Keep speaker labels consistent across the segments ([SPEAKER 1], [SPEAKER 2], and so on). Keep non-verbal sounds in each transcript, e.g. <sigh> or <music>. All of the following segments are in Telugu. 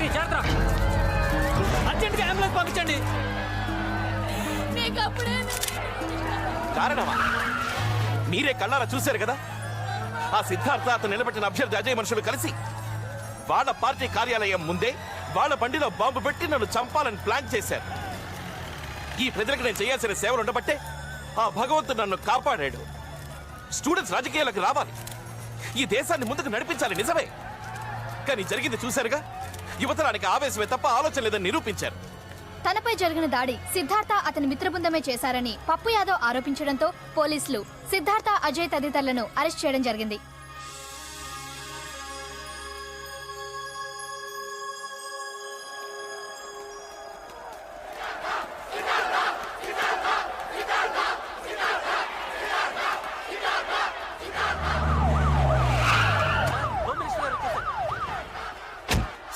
[SPEAKER 1] సెక్రటరీ జాగ్రత్త అర్జెంట్గా అంబులెన్స్ పంపించండి.
[SPEAKER 2] నీకు అప్పుడే
[SPEAKER 3] కారణమా? మీరే కళ్ళారా చూశారు కదా? ఆ సిద్ధార్థ అతను నిలబెట్టిన అభ్యర్థి అజయ్ మనుషులు కలిసి వాళ్ళ పార్టీ కార్యాలయం ముందే వాళ్ళ బండిలో బాంబు పెట్టి నన్ను చంపాలని ప్లాన్ చేశారు. ఈ ప్రజలకు నేను చేయాల్సిన సేవలు ఉండబట్టే ఆ భగవంతుడు నన్ను కాపాడాడు. స్టూడెంట్స్ రాజకీయాలకు రావాలి. ఈ దేశాన్ని ముందుకు నడిపించాలి నిజమే. కానీ జరిగింది చూశారుగా? యువతరానికి ఆవేశమే తప్ప ఆలోచన లేదని నిరూపించారు.
[SPEAKER 2] తనపై జరిగిన దాడి సిద్ధార్థ అతని మిత్రబృందమే చేశారని పప్పు యాదవ్ ఆరోపించడంతో పోలీసులు సిద్ధార్థ అజయ్ తదితరులను అరెస్ట్ చేయడం జరిగింది.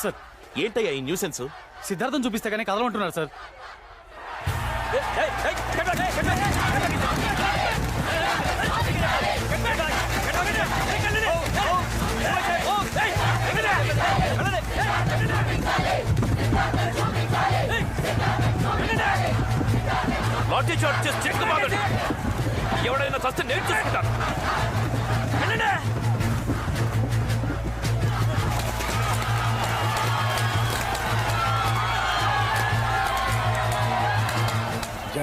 [SPEAKER 1] సార్.
[SPEAKER 3] ఏంటయ్యా ఈ న్యూసెన్స్?
[SPEAKER 1] సిద్ధార్థం చూపిస్తే కానీ కదలమంటున్నారు సార్.
[SPEAKER 3] లాఠీ చార్జ్ చేసి చెక్కు బాగండి ఎవడైనా చస్తే నేను చూసుకుంటాను.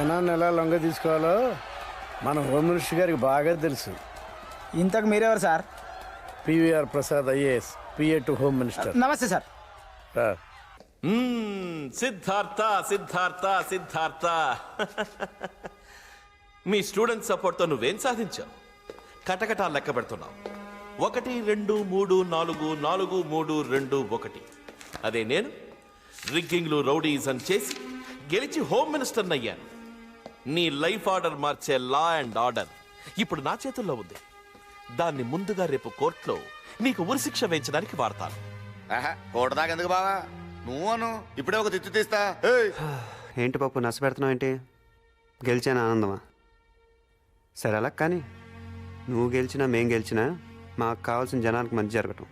[SPEAKER 4] జనాన్ని ఎలా లొంగ తీసుకోవాలో మన హోమ్ మినిస్టర్ గారికి బాగా తెలుసు.
[SPEAKER 5] ఇంతకు మీరెవరు sir?
[SPEAKER 4] PVR Prasad IAS PA to home minister.
[SPEAKER 5] నమస్తే సార్.
[SPEAKER 4] రా.
[SPEAKER 3] మ్మ్, సిద్ధార్థ సిద్ధార్థ సిద్ధార్థ. <laughs> మీ స్టూడెంట్ సపోర్ట్తో నువ్వేం సాధించావు? కటకటా లెక్క పెడుతున్నావు. ఒకటి రెండు మూడు నాలుగు నాలుగు మూడు రెండు ఒకటి. అదే నేను రిగ్గింగ్లు రౌడీజం చేసి గెలిచి హోమ్ మినిస్టర్ అయ్యాను నీ లైఫ్ ఆర్డర్ మార్చే లా అండ్ ఆర్డర్ ఇప్పుడు నా చేతుల్లో ఉంది. దాన్ని ముందుగా రేపు కోర్టులో నీకు ఉరిశిక్ష వేయించడానికి వాడతాను.
[SPEAKER 6] కోట దాకా ఎందుకు బావా? నువ్వు అను ఇప్పుడే ఒక తిట్టు తీస్తా. <sighs>
[SPEAKER 7] ఏంటి పప్పు నష్టపెడుతున్నావు ఏంటి? గెలిచాను ఆనందమా? సరే అలా కానీ నువ్వు గెలిచినా మేం గెలిచినా మాకు కావాల్సిన జనానికి మంచి జరగటం.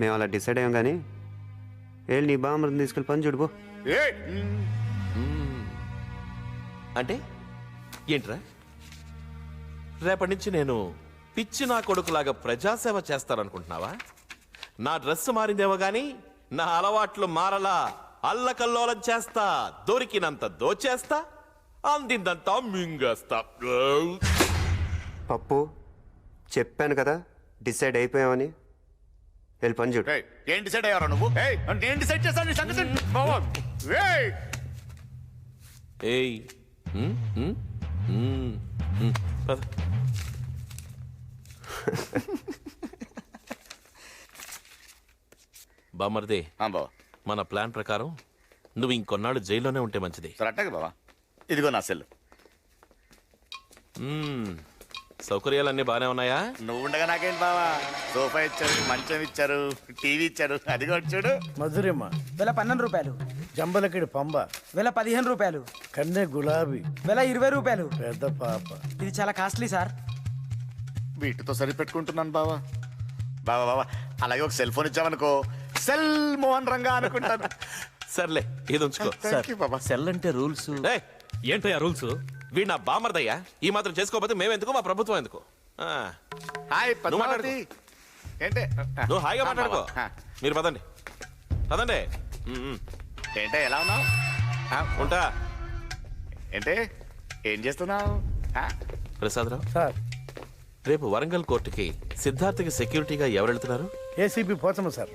[SPEAKER 7] మేము అలా డిసైడ్ అయ్యాం కానీ వెళ్ళి నీ బామ్మని తీసుకెళ్ళి పని
[SPEAKER 6] ఏయ్,
[SPEAKER 3] అంటే ఏంట్రా? రేపటి నుంచి నేను పిచ్చి నా కొడుకులాగా ప్రజాసేవ చేస్తాననుకుంటున్నావా? నా డ్రెస్ మారిందేమో గాని నా అలవాట్లు మారలా అల్లకల్లోలం చేస్తా దొరికినంత దోచేస్తా అందిందంతా మింగేస్తా.
[SPEAKER 7] పప్పు చెప్పాను కదా డిసైడ్ అయిపోయామని వెళ్ళి పని చూడు.
[SPEAKER 6] ఏం డిసైడ్ అయ్యారా నువ్వు? నేను డిసైడ్ చేస్తాను నీ సంగతి. బావా ఏయ్
[SPEAKER 3] ఏయ్ ఉమ్, ఉమ్, ఉమ్, ఉమ్, పద. బామర్దే.
[SPEAKER 6] ఆ, బావా.
[SPEAKER 3] మన ప్లాన్ ప్రకారం నువ్వు ఇంకొన్నాళ్ళు జైల్లోనే ఉంటే మంచిది.
[SPEAKER 6] సరే అట్టాగే బావా. ఇదిగో నా సెల్
[SPEAKER 3] మ్మ్. సౌకర్యాలన్నీ బాగానే ఉన్నాయా?
[SPEAKER 6] నువ్వు ఉండగా నాకేంటి బావా? సోఫా ఇచ్చారు మంచం ఇచ్చారు టీవీ ఇచ్చారు. అది కూడా చూడు.
[SPEAKER 4] మధురిమ
[SPEAKER 5] వేల పన్నెండు రూపాయలు.
[SPEAKER 4] జంబలకిడి పంబ.
[SPEAKER 5] వేల పదిహేను రూపాయలు.
[SPEAKER 4] కన్నె గులాబీ.
[SPEAKER 5] వేల ఇరవై రూపాయలు.
[SPEAKER 4] పెద్ద పాప.
[SPEAKER 5] ఇది చాలా కాస్ట్లీ సార్.
[SPEAKER 6] వీటితో సరిపెట్టుకుంటున్నాను బావా. బాబా బాబా అలాగే ఒక సెల్ ఫోన్ ఇచ్చామనుకో సెల్ మోహన్ రంగా అనుకుంటాను. <laughs>
[SPEAKER 3] సర్లే ఇది ఉంచుకో.
[SPEAKER 6] బాబా.
[SPEAKER 1] సెల్ అంటే రూల్స్.
[SPEAKER 3] ఏయ్,
[SPEAKER 1] ఏంటయ్యా రూల్స్?
[SPEAKER 3] వీడు నా బామర్దయ్యా. ఈ మాత్రం చేసుకోకపోతే మేమెందుకు? మా ప్రభుత్వం ఎందుకు? ఆ,
[SPEAKER 6] హాయ్
[SPEAKER 3] నువ్వు
[SPEAKER 6] పద్మావతి. ఏంటే?
[SPEAKER 3] నువ్వు హాయిగా మాట్లాడుకో. మీరు పదండి. పదండి. ఉమ్, ఉమ్.
[SPEAKER 6] ఏంటే ఎలా ఉన్నావు?
[SPEAKER 3] ఉంటా.
[SPEAKER 6] ఏంటే ఏం చేస్తున్నావు?
[SPEAKER 3] ప్రసాదరావు?
[SPEAKER 4] సార్.
[SPEAKER 3] రేపు వరంగల్ కోర్టుకి సిద్ధార్థకి సెక్యూరిటీగా ఎవరు వెళ్తున్నారు
[SPEAKER 4] ఏసీపీ పోచమ్మ సార్.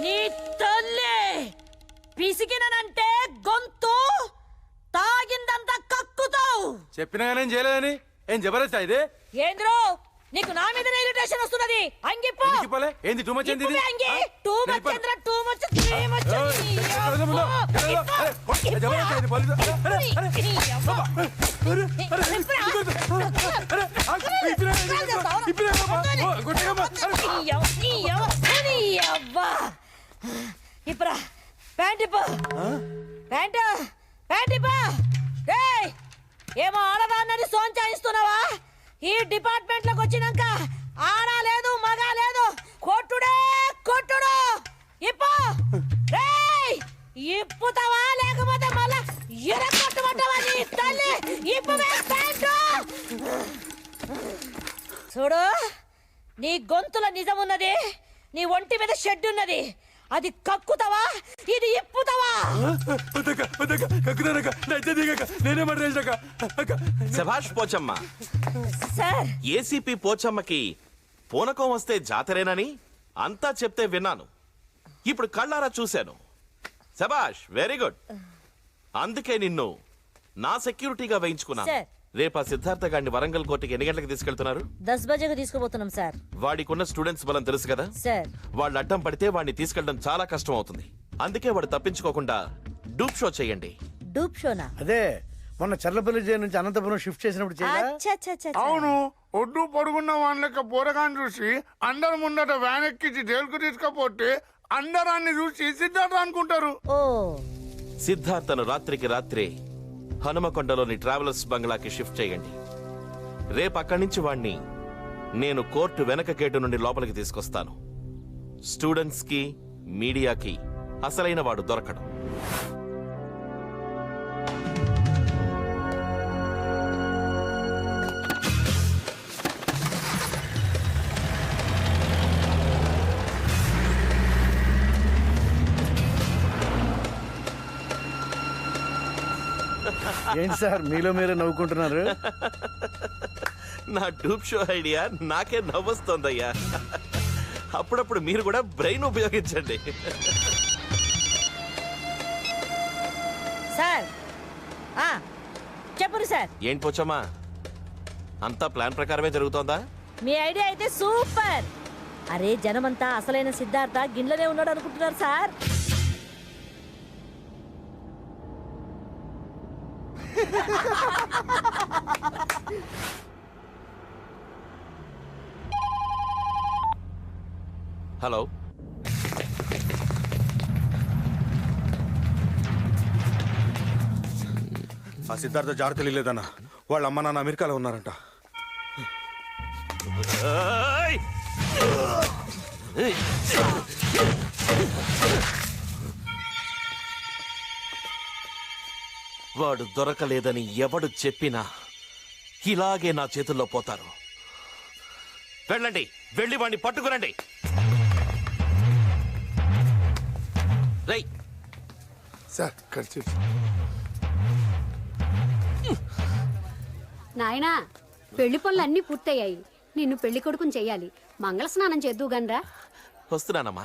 [SPEAKER 8] నీ తల్లి పిసికినంటే గొంతు తాగిందంతా కక్కుతావు.
[SPEAKER 1] చెప్పినా నేను చేయలేదని? ఏం జబర్దస్త్ ఇది?
[SPEAKER 8] ఏంద్రో నీకు నా మీద ఇరిటేషన్ వస్తున్నది అంగిపో
[SPEAKER 1] ఇవ్వలే? ఏంది too much ఏంది
[SPEAKER 8] అంగి? Too much. Chandra too much three much
[SPEAKER 1] ఇప్పుడే,
[SPEAKER 8] ప్యాంట్ ఇప్పు ప్యాంట్ ప్యాంట్ ఇప్పు ఏయ్ ఏమో ఆడదాన్నని సోంచాయిస్తున్నావా ఈ డిపార్ట్మెంట్లోకి వచ్చినాక ఆడ లేదు మగ లేదు. కొట్టుడే కొట్టుడు. ఇప్పు. రేయ్ ఇప్పుతావా? లేకపోతే మళ్ళా ఎరగొట్టమంటావా నీ తల్లి? ఇప్పు చూడు నీ గొంతుల నిజమున్నది నీ ఒంటి మీద షెడ్ ఉన్నది అది కక్కుతావా? ఇది ఇప్పుతావా?
[SPEAKER 3] శభాష్ పోచమ్మ.
[SPEAKER 8] సార్.
[SPEAKER 3] ఏసీపీ పోచమ్మకి పూనకం వస్తే జాతరేనని అంతా చెప్తే విన్నాను. ఇప్పుడు కళ్ళారా చూశాను. శభాష్ వెరీ గుడ్ అందుకే నిన్ను నా సెక్యూరిటీగా వేయించుకున్నాను.
[SPEAKER 8] సార్.
[SPEAKER 3] రేపు ఆ సిద్ధార్థ గారిని వరంగల్ కోర్టుకి ఎన్ని గంటలకు తీసుకెళ్తున్నారు?
[SPEAKER 8] దస్ బజేకు తీసుకుపోతున్నాం సార్.
[SPEAKER 3] వాడికున్న స్టూడెంట్స్ బలం తెలుసు కదా?
[SPEAKER 8] సార్.
[SPEAKER 3] వాళ్ళు అడ్డం పడితే వాడిని తీసుకెళ్ళడం చాలా కష్టం అవుతుంది. అందుకే వాడు తప్పించుకోకుండా డూప్ షో చేయండి.
[SPEAKER 8] డూప్ షోనా?
[SPEAKER 4] అదే మొన్న చర్లపల్లి జైలు నుంచి అనంతపురం షిఫ్ట్ చేసినప్పుడు.
[SPEAKER 9] అవును ఒడ్డు పొడుగున్న వాళ్ళ లెక్క పోరగాన్ని చూసి అందరు ముందట వ్యాన్ ఎక్కించి జైలుకు తీసుకపోతే అందరాన్ని చూసి సిద్ధార్థ అనుకుంటారు.
[SPEAKER 8] ఓ.
[SPEAKER 3] సిద్ధార్థను రాత్రికి రాత్రే హనుమకొండలోని ట్రావెలర్స్ బంగ్లాకి షిఫ్ట్ చేయండి. రేపు అక్కడి నుంచి వాణ్ణి నేను కోర్టు వెనక గేటు నుండి లోపలికి తీసుకొస్తాను. స్టూడెంట్స్కి మీడియాకి అసలైన వాడు దొరకడం.
[SPEAKER 4] ఏంటి సార్ మీలో మీరే నవ్వుకుంటున్నారు?
[SPEAKER 3] నా డూప్ షో ఐడియా నాకే నవ్వొస్తోందయ్యా. అప్పుడప్పుడు మీరు కూడా బ్రెయిన్ ఉపయోగించండి.
[SPEAKER 8] సార్ ఆ, చెప్పురు సార్.
[SPEAKER 3] ఏంటి పోచమ్మా? అంతా ప్లాన్ ప్రకారమే జరుగుతోందా?
[SPEAKER 8] మీ ఐడియా అయితే సూపర్. అరే జనమంతా అసలైన సిద్ధార్థ గిన్నెలనే ఉన్నాడు అనుకుంటున్నారు సార్.
[SPEAKER 3] హలో.
[SPEAKER 9] ఆ సిద్ధార్థ జాడ తెలియలేదన్న వాళ్ళ అమ్మ నాన్న అమెరికాలో ఉన్నారంట.
[SPEAKER 3] ఏయ్! వాడు దొరకలేదని ఎవడు చెప్పినా ఇలాగే నా చేతుల్లో పోతారు. వెళ్ళండి వెళ్ళి వాడిని పట్టుకురండి. రై
[SPEAKER 9] సార్ ఖర్చు
[SPEAKER 10] నాయనా పెళ్ళి పనులు అన్నీ పూర్తయ్యాయి. నిన్ను పెళ్ళి కొడుకుని చెయ్యాలి మంగళ స్నానం చేద్దు గనరా
[SPEAKER 3] వస్తున్నానమ్మా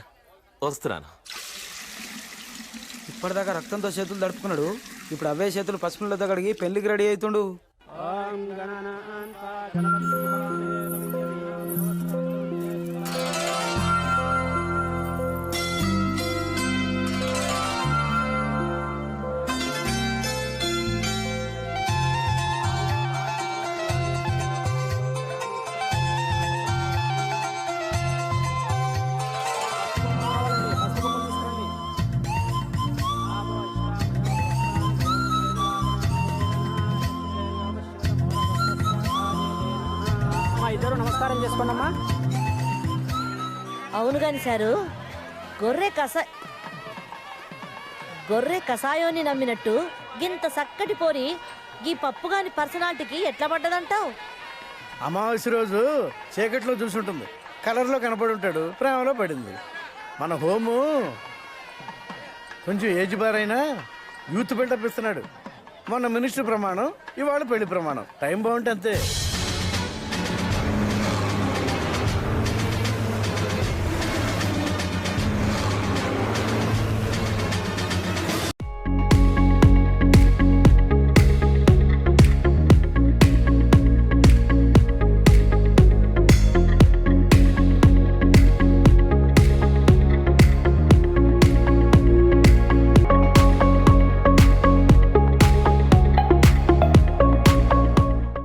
[SPEAKER 3] వస్తున్నాను.
[SPEAKER 5] ఇప్పటిదాకా రక్తంతో చేతులు దడుపుకున్నాడు ఇప్పుడు అవే చేతులు పసుపు దగ్గరికి పెళ్ళికి రెడీ అవుతుండు ఇద్దరు నమస్కారం చేసుకోండమ్మా.
[SPEAKER 8] అవును గాని సారు గొర్రె కస గొర్రె కషాయోని నమ్మినట్టు గింత చక్కటి పోరి గీ పప్పు గాని పర్సనాలిటీకి ఎట్లా పడ్డదంటావు?
[SPEAKER 4] అమావాస్య రోజు చీకట్లో చూసుంటుంది. కలర్లో కనపడి ఉంటాడు ప్రేమలో పడింది. మన హోము కొంచెం ఏజ్ బార్ అయినా యూత్ బిల్డప్ ఇస్తున్నాడు. మొన్న మినిస్టర్ ప్రమాణం ఇవాళ పెళ్ళి ప్రమాణం. టైం బాగుంటే అంతే.